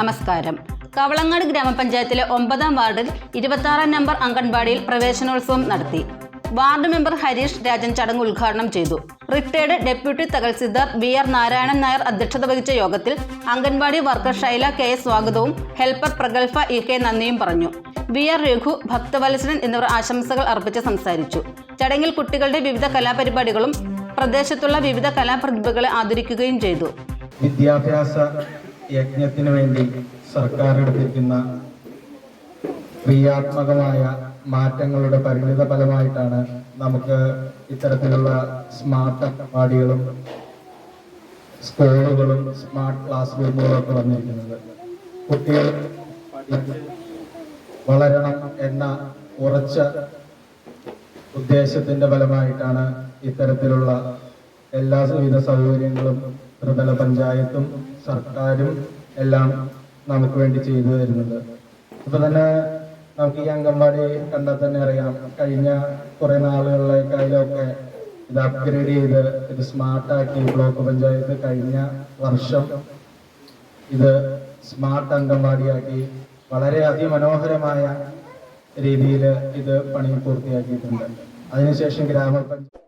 നമസ്കാരം. കവളങ്ങാട് ഗ്രാമപഞ്ചായത്തിലെ ഒമ്പതാം വാർഡിൽ ഇരുപത്താറാം നമ്പർ അംഗൻവാടിയിൽ പ്രവേശനോത്സവം നടത്തി. വാർഡ് മെമ്പർ ഹരീഷ് രാജൻ ചടങ്ങ് ഉദ്ഘാടനം ചെയ്തു. Retired deputy tahsildar V R Narayanan Nair അധ്യക്ഷത വഹിച്ച യോഗത്തിൽ anganwadi worker Shaila K S സ്വാഗതവും ഹെൽപ്പർ പ്രഗൽഭ ഇ കെ നന്ദിയും പറഞ്ഞു. വി ആർ രഘു ഭക്തവത്സരൻ എന്നിവർ ആശംസകൾ അർപ്പിച്ച് സംസാരിച്ചു. ചടങ്ങിൽ കുട്ടികളുടെ വിവിധ കലാപരിപാടികളും പ്രദേശത്തുള്ള വിവിധ കലാപ്രതിഭകളെ ആദരിക്കുകയും ചെയ്തു. വിദ്യാഭ്യാസ യജ്ഞത്തിന് വേണ്ടി സർക്കാർ എടുത്തിരിക്കുന്ന ക്രിയാത്മകമായ മാറ്റങ്ങളുടെ പരിണിത ഫലമായിട്ടാണ് നമുക്ക് ഇത്തരത്തിലുള്ള സ്മാർട്ട് അംഗൻവാടികളും സ്കൂളുകളും സ്മാർട്ട് ക്ലാസ് റൂമുകളും ഒക്കെ വന്നിരിക്കുന്നത്. കുട്ടികൾ വളരണം എന്ന ഉറച്ച ഉദ്ദേശത്തിന്റെ ഫലമായിട്ടാണ് ഇത്തരത്തിലുള്ള എല്ലാ വിധ സൗകര്യങ്ങളും ത്രിതല പഞ്ചായത്തും സർക്കാരും എല്ലാം നമുക്ക് വേണ്ടി ചെയ്തു തരുന്നത് ഇപ്പൊ തന്നെ നമുക്ക് ഈ അംഗൻവാടി കണ്ടാൽ തന്നെ അറിയാം. കഴിഞ്ഞ കുറെ നാളുകളിലേക്കായാലൊക്കെ ഇത് അപ്ഗ്രേഡ് ചെയ്ത് ഇത് സ്മാർട്ടാക്കി ബ്ലോക്ക് പഞ്ചായത്ത് കഴിഞ്ഞ വർഷം ഇത് സ്മാർട്ട് അംഗൻവാടിയാക്കി വളരെ അതിമനോഹരമായ രീതിയിൽ ഇത് പണി പൂർത്തിയാക്കിയിട്ടുണ്ട്. അതിനുശേഷം ഗ്രാമപഞ്ചായത്ത്